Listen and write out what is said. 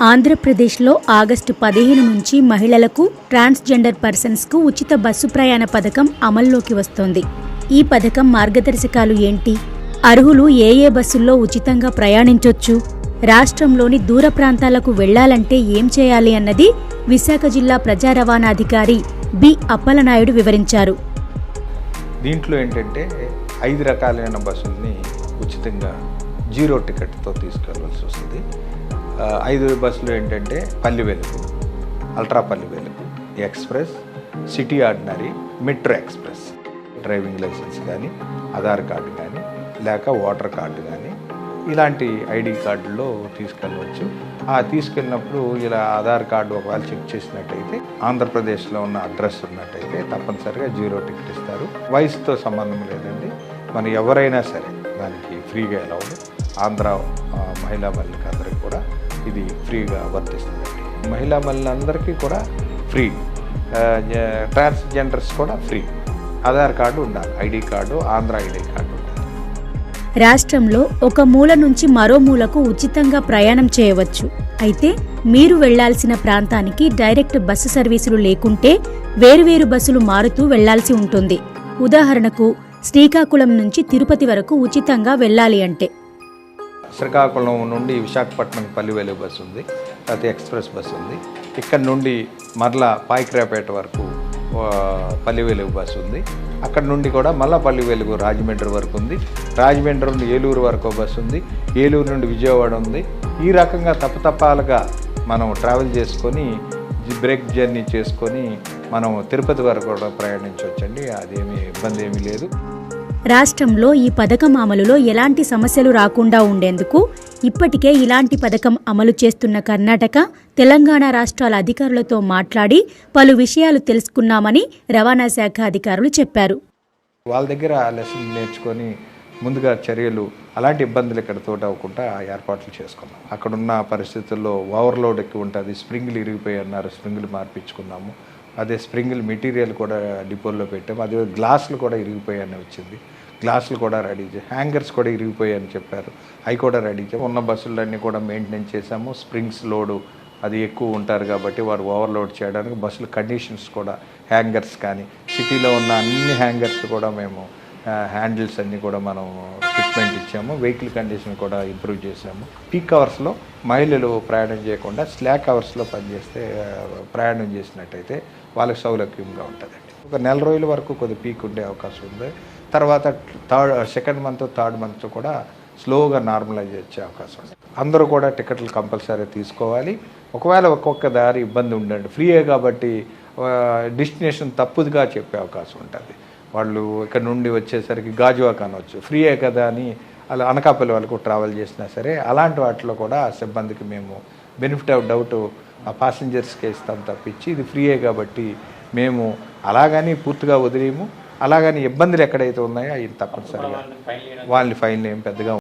ఆంధ్రప్రదేశ్లో ఆగస్టు పదిహేను నుంచి మహిళలకు ట్రాన్స్జెండర్ పర్సన్స్కు ఉచిత బస్సు ప్రయాణ పథకం అమల్లోకి వస్తోంది. ఈ పథకం మార్గదర్శకాలు ఏంటి? అర్హులు ఏ ఏ బస్సుల్లో ఉచితంగా ప్రయాణించొచ్చు? రాష్ట్రంలోని దూర ప్రాంతాలకు వెళ్ళాలంటే ఏం చేయాలి అన్నది విశాఖ జిల్లా ప్రజా రవాణా అధికారి బి. అప్పలనాయుడు వివరించారు. దీంట్లో ఏంటంటే ఐదు రకాలైన బస్సుల్ని ఉచితంగా జీరో టికెట్తో తీసుకెళ్ళవలసి వస్తుంది. ఐదు బస్సులు ఏంటంటే పల్లి Velugu ultra Palli Velugu express city ordinary metro express. Driving licence కానీ ఆధార్ కార్డు కానీ లేక ఓటర్ కార్డు కానీ ఇలాంటి ఐడి కార్డులో తీసుకెళ్ళవచ్చు. ఆ తీసుకెళ్ళినప్పుడు ఇలా ఆధార్ కార్డు ఒకవేళ చెక్ చేసినట్టయితే ఆంధ్రప్రదేశ్లో ఉన్న అడ్రస్ ఉన్నట్టయితే తప్పనిసరిగా జీరో టికెట్ ఇస్తారు. వయసుతో సంబంధం లేదండి. మనం ఎవరైనా సరే దానికి ఫ్రీగా ఎలా ఆంధ్ర మహిళా మహిళలకు ఇది ఫ్రీగా వర్తిస్తుంది. మహిళా మహిళలందరికీ కూడా ఫ్రీ. ట్రాన్స్జెండర్స్ కూడా ఫ్రీ. ఆధార్ కార్డు ఉండాలి. ID card Andhra ID card రాష్ట్రంలో ఒక మూల నుంచి మరో మూలకు ఉచితంగా ప్రయాణం చేయవచ్చు. అయితే మీరు వెళ్ళాల్సిన ప్రాంతానికి డైరెక్ట్ బస్సు సర్వీసులు లేకుంటే వేరువేరు బస్సులు మారుతూ వెళ్ళాల్సి ఉంటుంది. ఉదాహరణకు శ్రీకాకుళం నుంచి తిరుపతి వరకు ఉచితంగా వెళ్ళాలి అంటే. శ్రీకాకుళం నుండి విశాఖపట్నం పల్లివేలు బస్సు ఉంది తర్వాత ఎక్స్ప్రెస్ బస్సు ఉంది. ఇక్కడ నుండి మరలా పాయిక్రాపేట వరకు పల్లివేలుగు బస్సు ఉంది. అక్కడ నుండి కూడా మళ్ళా పల్లివేలుగు రాజమండ్రి వరకు ఉంది. రాజమండ్రి నుండి ఏలూరు వరకు బస్సు ఉంది. ఏలూరు నుండి విజయవాడ ఉంది. ఈ రకంగా తప్పతప్పాలుగా మనం ట్రావెల్ చేసుకొని బ్రేక్ జర్నీ చేసుకొని మనం తిరుపతి వరకు కూడా ప్రయాణించవచ్చండి అదేమీ ఇబ్బంది ఏమీ లేదు. రాష్ట్రంలో ఈ పథకం అమలులో ఎలాంటి సమస్యలు రాకుండా ఉండేందుకు ఇప్పటికే ఇలాంటి పథకం అమలు చేస్తున్న కర్ణాటక తెలంగాణ రాష్ట్రాల అధికారులతో మాట్లాడి పలు విషయాలు తెలుసుకున్నామని రవాణా శాఖ అధికారులు చెప్పారు. వాళ్ళ దగ్గర లెసన్ నేర్చుకొని ముందుగా చర్యలు అలాంటి ఇబ్బందులు ఇక్కడ తోట అవ్వకుండా ఏర్పాట్లు చేసుకున్నాం. అక్కడ ఉన్న పరిస్థితుల్లో ఓవర్లోడ్ ఎక్కువ ఉంటుంది స్ప్రింగ్లు ఇరిగిపోయి అన్నారు స్ప్రింగ్లు మార్పించుకున్నాము. అదే స్ప్రింగిల్ మెటీరియల్ కూడా డిపోల్లో పెట్టాము అదే గ్లాసులు కూడా ఇరిగిపోయాయని వచ్చింది. గ్లాసులు కూడా రెడీ చే హ్యాంగర్స్ కూడా ఇరిగిపోయాయని చెప్పారు. అవి కూడా రెడీ చేసాము ఉన్న బస్సులన్నీ కూడా మెయింటెనెన్స్ చేసాము స్ప్రింగ్స్ లోడు అది ఎక్కువ ఉంటారు కాబట్టి వారు ఓవర్లోడ్ చేయడానికి బస్సుల కండిషన్స్ కూడా హ్యాంగర్స్ కానీ సిటీలో ఉన్న అన్ని హ్యాంగర్స్ కూడా మేము హ్యాండిల్స్ అన్నీ కూడా మనం ఫిట్మెంట్ ఇచ్చాము. వెహికల్ కండిషన్ కూడా ఇంప్రూవ్ చేసాము పీక్ అవర్స్లో మహిళలు ప్రయాణం చేయకుండా స్లాక్ అవర్స్లో పనిచేస్తే ప్రయాణం చేసినట్టయితే వాళ్ళకి సౌలభ్యంగా ఉంటుంది. ఒక నెల రోజుల వరకు కొద్ది పీక్ ఉండే అవకాశం ఉంది. తర్వాత third second month third month కూడా స్లోగా నార్మలైజ్ వచ్చే అవకాశం ఉంది. అందరూ కూడా టికెట్లు కంపల్సరీ తీసుకోవాలి. ఒకవేళ ఒక్కొక్క దారి ఇబ్బంది ఉండండి ఫ్రీయే కాబట్టి డెస్టినేషన్ తప్పుదుగా చెప్పే అవకాశం ఉంటుంది. వాళ్ళు ఇక్కడ నుండి వచ్చేసరికి గాజువాక్ అనవచ్చు ఫ్రీయే కదా అని అలా అనకాపల్లి వాళ్ళకు ట్రావెల్ చేసినా సరే అలాంటి వాటిలో కూడా ఆ సిబ్బందికి మేము బెనిఫిట్ ఆఫ్ డౌట్ ఆ పాసింజర్స్కి ఇస్తాం తప్పించి ఇది ఫ్రీయే కాబట్టి మేము అలాగని పూర్తిగా వదిలేము. అలాగని ఇబ్బందులు ఎక్కడైతే ఉన్నాయో అవి తప్పనిసరిగా వాళ్ళని ఫైన్ ఏం పెద్దగా